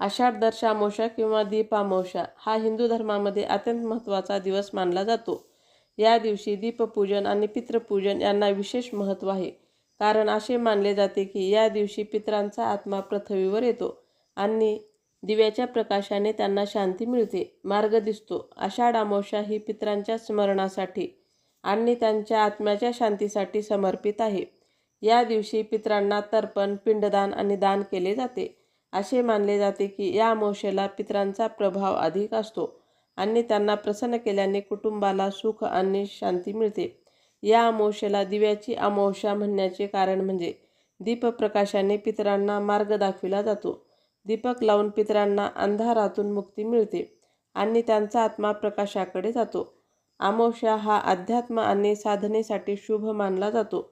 आषाढ दर्शामोषा किंवा दीपामोषा हा हिंदू धर्मामध्ये अत्यंत महत्त्वाचा दिवस मानला जातो. या दिवशी दीपपूजन आणि पितृपूजन यांना विशेष महत्त्व आहे. कारण असे मानले जाते की या दिवशी पितरांचा आत्मा पृथ्वीवर येतो आणि दिव्याच्या प्रकाशाने त्यांना शांती मिळते मार्ग दिसतो. आषाढ अमावस्या ही पितरांच्या स्मरणासाठी आणि त्यांच्या आत्म्याच्या शांतीसाठी समर्पित आहे. या दिवशी पित्रांना तर्पण पिंडदान आणि दान केले जाते. असे मानले जाते की या अमावस्येला पितरांचा प्रभाव अधिक असतो आणि त्यांना प्रसन्न केल्याने कुटुंबाला सुख आणि शांती मिळते. या अमावस्येला दिव्याची अमावस्या म्हणण्याचे कारण म्हणजे दीपप्रकाशाने पितरांना मार्ग दाखविला जातो. दीपक लावून पितरांना अंधारातून मुक्ती मिळते आणि त्यांचा आत्मा प्रकाशाकडे जातो. अमावस्या हा अध्यात्म आणि साधनेसाठी शुभ मानला जातो.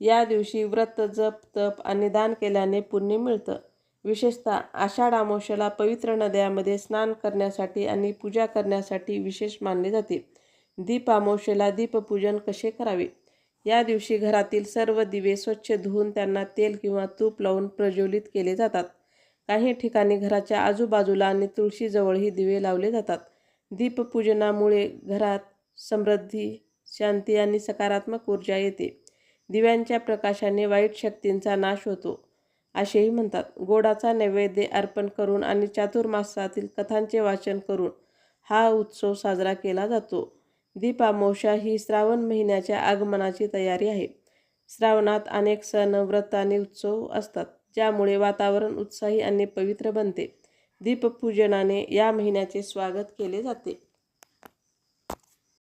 या दिवशी व्रत जप तप आणि दान केल्याने पुण्य मिळतं. विशेषतः आषाढ अमावस्येला पवित्र नद्यामध्ये स्नान करण्यासाठी आणि पूजा करण्यासाठी विशेष मानले जाते. दीप अमावस्येला दीपपूजन कसे करावे? या दिवशी घरातील सर्व दिवे स्वच्छ धुवून त्यांना तेल किंवा तूप लावून प्रज्वलित केले जातात. काही ठिकाणी घराच्या आजूबाजूला आणि तुळशीजवळही दिवे लावले जातात. दीपपूजनामुळे घरात समृद्धी शांती आणि सकारात्मक ऊर्जा येते. दिव्यांच्या प्रकाशाने वाईट शक्तींचा नाश होतो. असेही म्हणतात. गोडाचा नैवेद्य अर्पण करून आणि चातुर्मासातील कथांचे वाचन करून हा उत्सव साजरा केला जातो. दीपामोषा ही श्रावण महिन्याच्या आगमनाची तयारी आहे. श्रावणात अनेक सण व्रत आणि उत्सव असतात ज्यामुळे वातावरण उत्साही आणि पवित्र बनते. दीपपूजनाने या महिन्याचे स्वागत केले जाते.